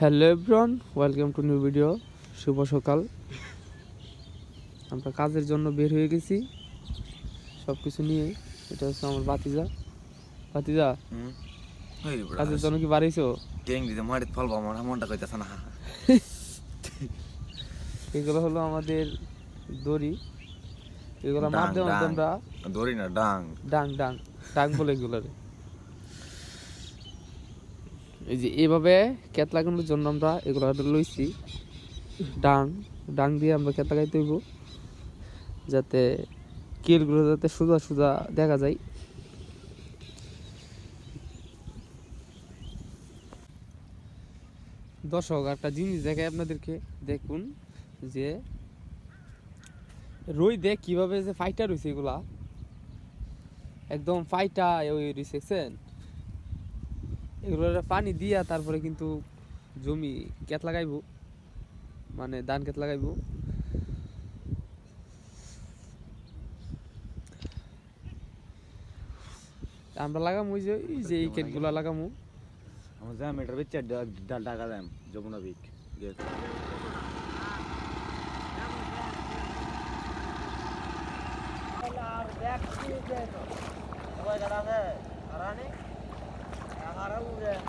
Hello everyone welcome to new video শুভ সকাল। আমরা কাজের জন্য বের হয়ে গেছি। সব কিছু নিয়ে এটা হচ্ছে আমার বাতিজা বাতিজা কাজের জন্য কি বাড়িছো টেংরিতে মাটিত ফলবো আমার মনটা কইতাছে না। এগুলো হলো আমাদের দড়ি। এগুলো মাধ্যমে আমরা ধরি না ডাং। ডাং ডাং। ডাং বলে এগুলো এই যে এভাবে ক্যাত লাগানোর জন্য আমরা এগুলো লইছি। ডাং ডাং দিয়ে আমরা ক্যাত লাগাইতে হইব। যাতে কিলগুলো যাতে সোজা সোজা দেখা যায়। দর্শক, একটা জিনিস দেখাই আপনাদেরকে দেখুন যে রই দেখ কীভাবে যে ফাইটা রয়েছে এগুলা। একদম ফাইটা ওই রিসেকশন এগুলো পানি দিয়া তারপরে কিন্তু জমি কেত লাগাইবো। মানে ধান কেত লাগাইবো। আমরা লাগামু ওই যে এই যে এই কেটগুলা লাগামু। আমার যা মিটার বেচে টাকা দাম যমুনা বিক আমার